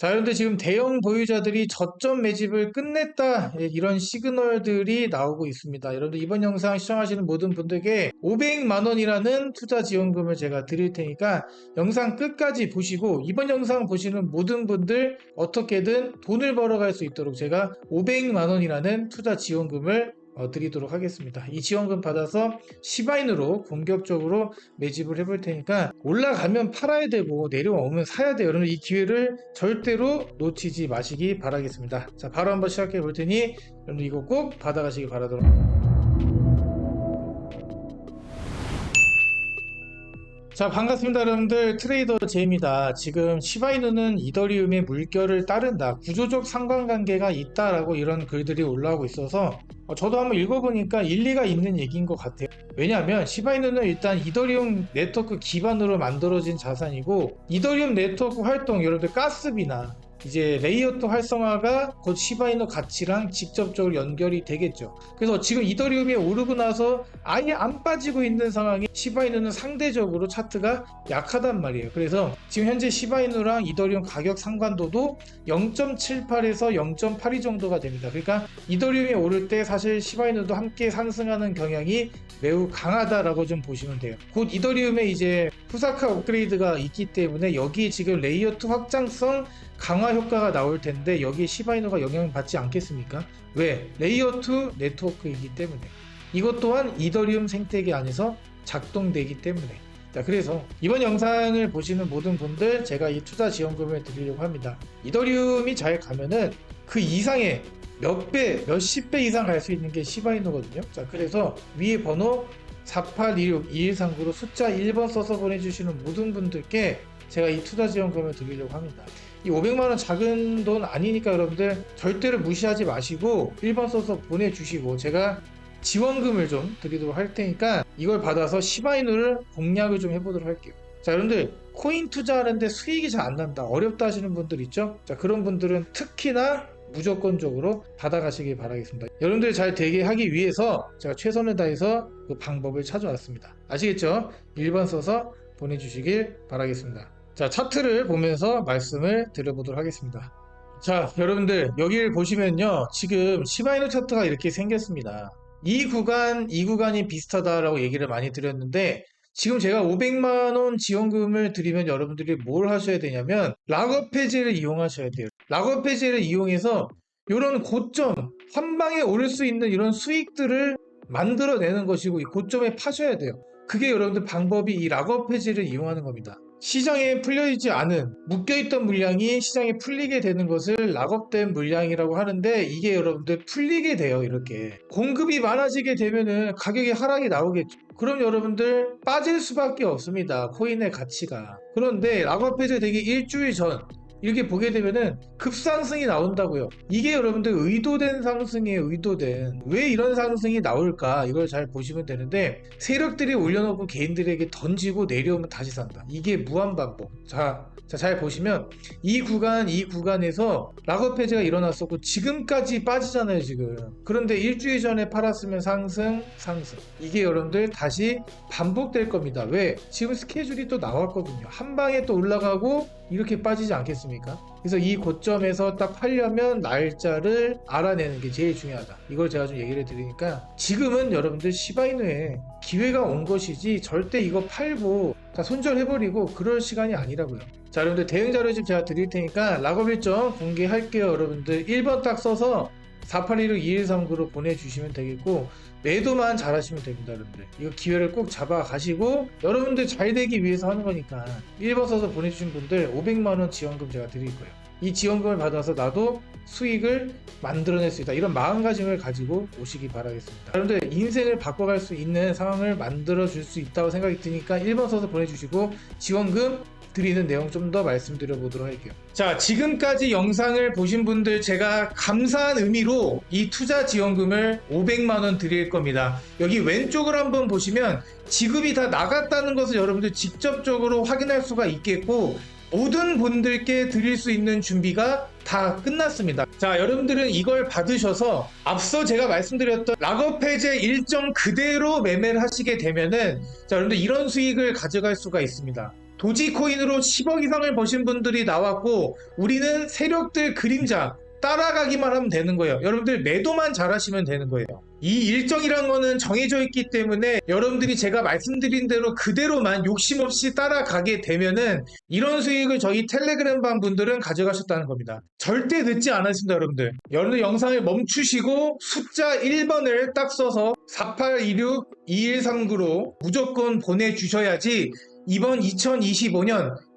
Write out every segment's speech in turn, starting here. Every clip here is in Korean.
자, 그런데 지금 대형 보유자들이 저점 매집을 끝냈다. 예, 이런 시그널들이 나오고 있습니다. 여러분들 이번 영상 시청하시는 모든 분들께 500만 원이라는 투자 지원금을 제가 드릴 테니까 영상 끝까지 보시고 이번 영상 보시는 모든 분들 어떻게든 돈을 벌어갈 수 있도록 제가 500만 원이라는 투자 지원금을 어, 드리도록 하겠습니다. 이 지원금 받아서 시바인으로 본격적으로 매집을 해볼 테니까 올라가면 팔아야 되고 내려오면 사야 돼요. 여러분 이 기회를 절대로 놓치지 마시기 바라겠습니다. 자 바로 한번 시작해 볼 테니 여러분 이거 꼭 받아가시기 바라도록 자 반갑습니다 여러분들. 트레이더 제입니다. 지금 시바이누는 이더리움의 물결을 따른다. 구조적 상관관계가 있다라고 이런 글들이 올라오고 있어서 어, 저도 한번 읽어보니까 일리가 있는 얘기인 것 같아요. 왜냐하면 시바이누는 일단 이더리움 네트워크 기반으로 만들어진 자산이고 이더리움 네트워크 활동 여러분들 가스비나 이제 레이어트 활성화가 곧 시바이너 가치랑 직접적으로 연결이 되겠죠. 그래서 지금 이더리움이 오르고 나서 아예 안 빠지고 있는 상황에 시바이너는 상대적으로 차트가 약하단 말이에요. 그래서 지금 현재 시바이너랑 이더리움 가격 상관도도 0.78에서 0.82 정도가 됩니다. 그러니까 이더리움이 오를 때 사실 시바이너도 함께 상승하는 경향이 매우 강하다라고 좀 보시면 돼요. 곧 이더리움에 이제 푸사카 업그레이드가 있기 때문에 여기 지금 레이어2 확장성 강화 효과가 나올 텐데 여기에 시바이너가 영향을 받지 않겠습니까? 왜? 레이어 2 네트워크이기 때문에 이것 또한 이더리움 생태계 안에서 작동되기 때문에 자 그래서 이번 영상을 보시는 모든 분들 제가 이 투자 지원금을 드리려고 합니다 이더리움이 잘 가면은 그 이상의 몇 배, 몇십 배 이상 갈 수 있는 게 시바이너거든요 자 그래서 위에 번호 4826-2139로 숫자 1번 써서 보내주시는 모든 분들께 제가 이 투자 지원금을 드리려고 합니다. 이 500만원 작은 돈 아니니까 여러분들 절대로 무시하지 마시고 1번 써서 보내주시고 제가 지원금을 좀 드리도록 할 테니까 이걸 받아서 시바이누를 공략을 좀 해보도록 할게요. 자 여러분들 코인 투자하는데 수익이 잘 안 난다 어렵다 하시는 분들 있죠? 자 그런 분들은 특히나 무조건적으로 받아가시길 바라겠습니다. 여러분들 잘 되게 하기 위해서 제가 최선을 다해서 그 방법을 찾아왔습니다. 아시겠죠? 1번 써서 보내주시길 바라겠습니다. 자, 차트를 보면서 말씀을 드려보도록 하겠습니다. 자, 여러분들, 여기를 보시면요. 지금 시바이노 차트가 이렇게 생겼습니다. 이 구간, 이 구간이 비슷하다라고 얘기를 많이 드렸는데, 지금 제가 500만 원 지원금을 드리면 여러분들이 뭘 하셔야 되냐면, 락업 해지를 이용하셔야 돼요. 락업 해지를 이용해서 이런 고점, 한 방에 오를 수 있는 이런 수익들을 만들어내는 것이고, 이 고점에 파셔야 돼요. 그게 여러분들 방법이 이 락업 해지를 이용하는 겁니다. 시장에 풀려있지 않은 묶여있던 물량이 시장에 풀리게 되는 것을 락업된 물량이라고 하는데 이게 여러분들 풀리게 돼요 이렇게. 공급이 많아지게 되면은 가격이 하락이 나오겠죠. 그럼 여러분들 빠질 수밖에 없습니다 코인의 가치가. 그런데 락업 해제 되기 일주일 전 이렇게 보게 되면은 급상승이 나온다고요. 이게 여러분들 의도된 상승이에요, 의도된. 왜 이런 상승이 나올까? 이걸 잘 보시면 되는데, 세력들이 올려놓고 개인들에게 던지고 내려오면 다시 산다. 이게 무한 반복. 자, 자, 잘 보시면, 이 구간, 이 구간에서 락업 해제가 일어났었고, 지금까지 빠지잖아요, 지금. 그런데 일주일 전에 팔았으면 상승, 상승. 이게 여러분들 다시 반복될 겁니다. 왜? 지금 스케줄이 또 나왔거든요. 한 방에 또 올라가고, 이렇게 빠지지 않겠습니까? 그래서 이 고점에서 딱 팔려면 날짜를 알아내는 게 제일 중요하다. 이걸 제가 좀 얘기를 드리니까 지금은 여러분들 시바이누에 기회가 온 것이지 절대 이거 팔고 다 손절해버리고 그럴 시간이 아니라고요. 자 여러분들 대응 자료 좀 제가 드릴 테니까 락업 일정 공개할게요 여러분들 1번 딱 써서 4816-2139로 보내주시면 되겠고 매도만 잘하시면 됩니다 여러분들. 이거 기회를 꼭 잡아 가시고 여러분들 잘 되기 위해서 하는 거니까. 1번 써서 보내주신 분들 500만원 지원금 제가 드릴 거예요 이 지원금을 받아서 나도 수익을 만들어낼 수 있다 이런 마음가짐을 가지고 오시기 바라겠습니다 여러분들 인생을 바꿔갈 수 있는 상황을 만들어 줄 수 있다고 생각이 드니까 1번 써서 보내주시고 지원금 드리는 내용 좀 더 말씀드려 보도록 할게요. 자, 지금까지 영상을 보신 분들 제가 감사한 의미로 이 투자 지원금을 500만원 드릴 겁니다. 여기 왼쪽을 한번 보시면 지급이 다 나갔다는 것을 여러분들 직접적으로 확인할 수가 있겠고 모든 분들께 드릴 수 있는 준비가 다 끝났습니다. 자, 여러분들은 이걸 받으셔서 앞서 제가 말씀드렸던 락업 해제 일정 그대로 매매를 하시게 되면은 자, 여러분들 이런 수익을 가져갈 수가 있습니다. 도지코인으로 10억 이상을 버신 분들이 나왔고 우리는 세력들 그림자 따라가기만 하면 되는 거예요. 여러분들 매도만 잘하시면 되는 거예요. 이 일정이란 거는 정해져 있기 때문에 여러분들이 제가 말씀드린 대로 그대로만 욕심 없이 따라가게 되면은 이런 수익을 저희 텔레그램 방 분들은 가져가셨다는 겁니다. 절대 늦지 않았습니다, 여러분들. 여러분들 영상을 멈추시고 숫자 1번을 딱 써서 4826-2139로 무조건 보내주셔야지 이번 2025년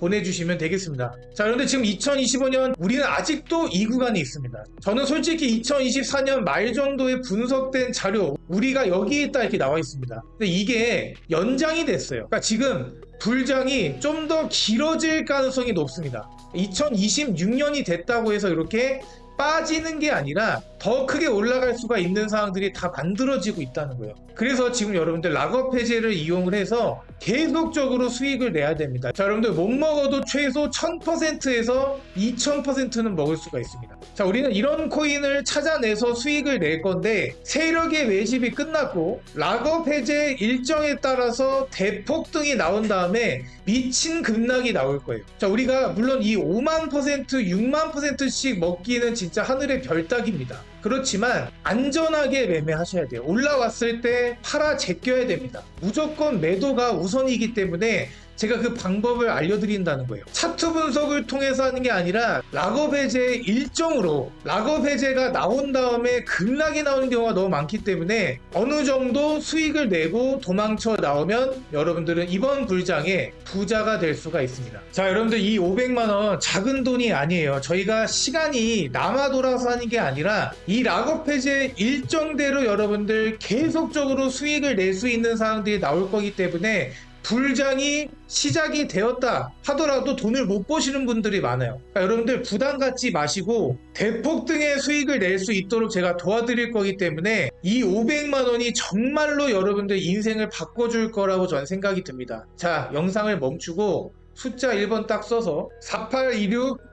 보내주시면 되겠습니다. 자, 그런데 지금 2025년 우리는 아직도 이 구간에 있습니다. 저는 솔직히 2024년 말 정도에 분석된 자료 우리가 여기에 있다 이렇게 나와 있습니다. 근데 이게 연장이 됐어요. 그러니까 지금 불장이 좀 더 길어질 가능성이 높습니다. 2026년이 됐다고 해서 이렇게 빠지는 게 아니라 더 크게 올라갈 수가 있는 상황들이 다 만들어지고 있다는 거예요. 그래서 지금 여러분들 락업 해제를 이용을 해서 계속적으로 수익을 내야 됩니다. 자, 여러분들 못 먹어도 최소 1000%에서 2000%는 먹을 수가 있습니다. 자, 우리는 이런 코인을 찾아내서 수익을 낼 건데 세력의 매집이 끝났고 락업 해제 일정에 따라서 대폭등이 나온 다음에 미친 급락이 나올 거예요. 자, 우리가 물론 이 5만 퍼센트, 6만 퍼센트씩 먹기는 진짜 하늘의 별 따기입니다. 그렇지만 안전하게 매매하셔야 돼요. 올라왔을 때 팔아 제껴야 됩니다. 무조건 매도가 우선이기 때문에 제가 그 방법을 알려드린다는 거예요. 차트 분석을 통해서 하는 게 아니라 락업 해제 일정으로 락업 해제가 나온 다음에 급락이 나오는 경우가 너무 많기 때문에 어느 정도 수익을 내고 도망쳐 나오면 여러분들은 이번 불장에 부자가 될 수가 있습니다. 자, 여러분들 이 500만 원 작은 돈이 아니에요. 저희가 시간이 남아 돌아서 하는 게 아니라 이 락업 해제 일정대로 여러분들 계속적으로 수익을 낼 수 있는 상황들이 나올 거기 때문에 불장이 시작이 되었다 하더라도 돈을 못 버시는 분들이 많아요. 그러니까 여러분들 부담 갖지 마시고 대폭 등의 수익을 낼 수 있도록 제가 도와드릴 거기 때문에 이 500만 원이 정말로 여러분들 인생을 바꿔줄 거라고 저는 생각이 듭니다. 자, 영상을 멈추고 숫자 1번 딱 써서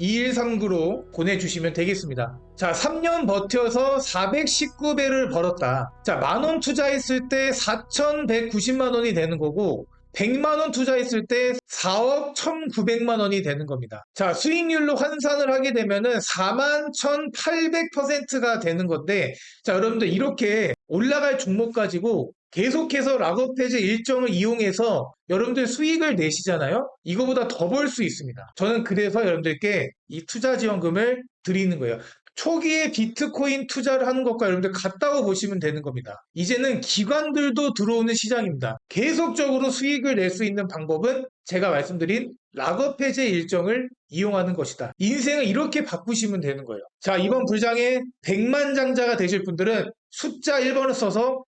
4826-2139로 보내주시면 되겠습니다. 자, 3년 버텨서 419배를 벌었다. 자, 만원 투자했을 때 4,190만 원이 되는 거고, 100만 원 투자했을 때 4억 1,900만 원이 되는 겁니다. 자, 수익률로 환산을 하게 되면은 4만 1,800%가 되는 건데, 자, 여러분들 이렇게 올라갈 종목 가지고 계속해서 락업 해제 일정을 이용해서 여러분들 수익을 내시잖아요? 이거보다 더 벌 수 있습니다. 저는 그래서 여러분들께 이 투자 지원금을 드리는 거예요. 초기에 비트코인 투자를 하는 것과 여러분들 같다고 보시면 되는 겁니다. 이제는 기관들도 들어오는 시장입니다. 계속적으로 수익을 낼 수 있는 방법은 제가 말씀드린 락업 해제 일정을 이용하는 것이다. 인생을 이렇게 바꾸시면 되는 거예요. 자, 이번 불장에 100만 장자가 되실 분들은 숫자 1번을 써서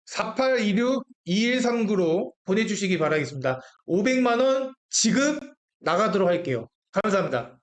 4826-2139로 보내주시기 바라겠습니다. 500만원 지급 나가도록 할게요. 감사합니다.